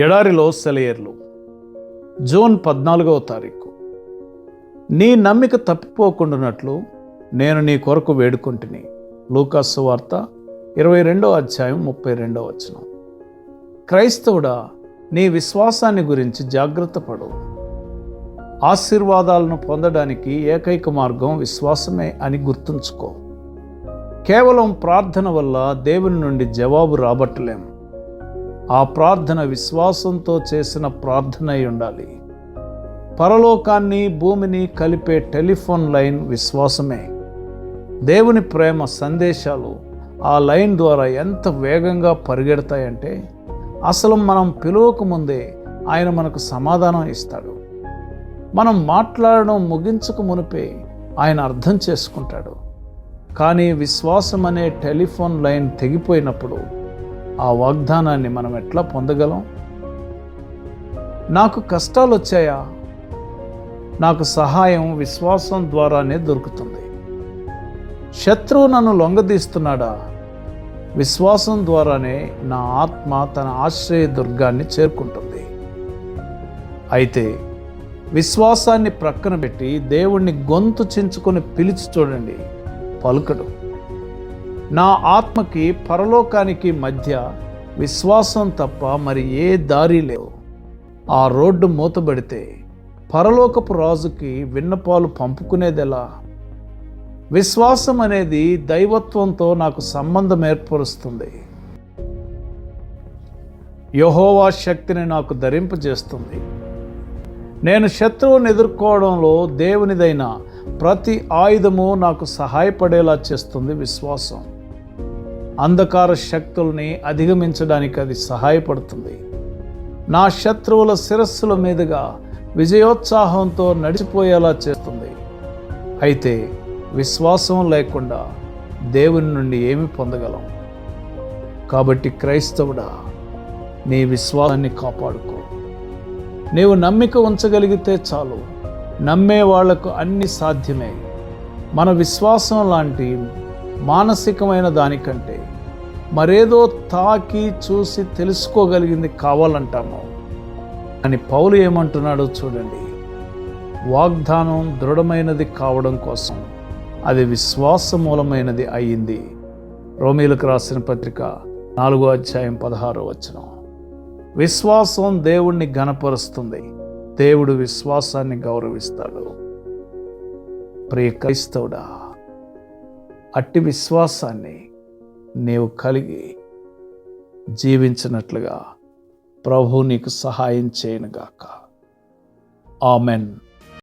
ఎడారిలో సెలయేర్లు. జూన్ పద్నాలుగవ తారీఖు. నీ నమ్మిక తప్పిపోకుండానట్లు నేను నీ కొరకు వేడుకుంటుని. లూకాసు వార్త ఇరవై రెండవ అధ్యాయం ముప్పై రెండవ వచనం. క్రైస్తవుడా నీ విశ్వాసాన్ని గురించి జాగ్రత్త పడు. ఆశీర్వాదాలను పొందడానికి ఏకైక మార్గం విశ్వాసమే అని గుర్తుంచుకో. కేవలం ప్రార్థన వల్ల దేవుని నుండి జవాబు రాబట్టలేము ఆ ప్రార్థన విశ్వాసంతో చేసిన ప్రార్థన అయి ఉండాలి. పరలోకాన్ని భూమిని కలిపే టెలిఫోన్ లైన్ విశ్వాసమే. దేవుని ప్రేమ సందేశాలు ఆ లైన్ ద్వారా ఎంత వేగంగా పరిగెడతాయంటే అసలు మనం పిలువకముందే ఆయన మనకు సమాధానం ఇస్తాడు. మనం మాట్లాడడం ముగించక మునిపే ఆయన అర్థం చేసుకుంటాడు. కానీ విశ్వాసం అనే టెలిఫోన్ లైన్ తెగిపోయినప్పుడు ఆ వాగ్దానాన్ని మనం ఎట్లా పొందగలం? నాకు కష్టాలు వచ్చాయా? నాకు సహాయం విశ్వాసం ద్వారానే దొరుకుతుంది. శత్రువు నన్ను లొంగదీస్తున్నాడా? విశ్వాసం ద్వారానే నా ఆత్మ తన ఆశ్రయ దుర్గాన్ని చేరుకుంటుంది. అయితే విశ్వాసాన్ని ప్రక్కన పెట్టి దేవుణ్ణి గొంతు చించుకొని పిలిచి చూడండి పలుకడు. నా ఆత్మకి పరలోకానికి మధ్య విశ్వాసం తప్ప మరి ఏ దారి లేవు. ఆ రోడ్డు మూతబడితే పరలోకపు రాజుకి విన్నపాలు పంపుకునేదెలా? విశ్వాసం అనేది దైవత్వంతో నాకు సంబంధం ఏర్పరుస్తుంది. యహోవా శక్తిని నాకు ధరింపజేస్తుంది. నేను శత్రువుని ఎదుర్కోవడంలో దేవునిదైన ప్రతి ఆయుధము నాకు సహాయపడేలా చేస్తుంది విశ్వాసం. అంధకార శక్తుల్ని అధిగమించడానికి అది సహాయపడుతుంది. నా శత్రువుల శిరస్సుల మీదుగా విజయోత్సాహంతో నడిచిపోయేలా చేస్తుంది. అయితే విశ్వాసం లేకుండా దేవుని నుండి ఏమి పొందగలం? కాబట్టి క్రైస్తవుడా నీ విశ్వాసాన్ని కాపాడుకో. నీవు నమ్మిక ఉంచగలిగితే చాలు. నమ్మే వాళ్ళకు అన్ని సాధ్యమే. మన విశ్వాసం లాంటి మానసికమైన దానికంటే మరేదో తాకి చూసి తెలుసుకోగలిగింది కావాలంటాము. అని పౌలు ఏమంటున్నాడో చూడండి. వాగ్దానం దృఢమైనది కావడం కోసం అది విశ్వాస మూలమైనది అయ్యింది రోమీలకు రాసిన పత్రిక నాలుగో అధ్యాయం పదహారో వచనం. విశ్వాసం దేవుణ్ణి గణపరుస్తుంది దేవుడు విశ్వాసాన్ని గౌరవిస్తాడు. ప్రియ క్రైస్తవుడా అట్టి విశ్వాసాన్ని నీవు కలిగి జీవించినట్లుగా ప్రభు నీకు సహాయం చేయనుగాక. ఆమెన్.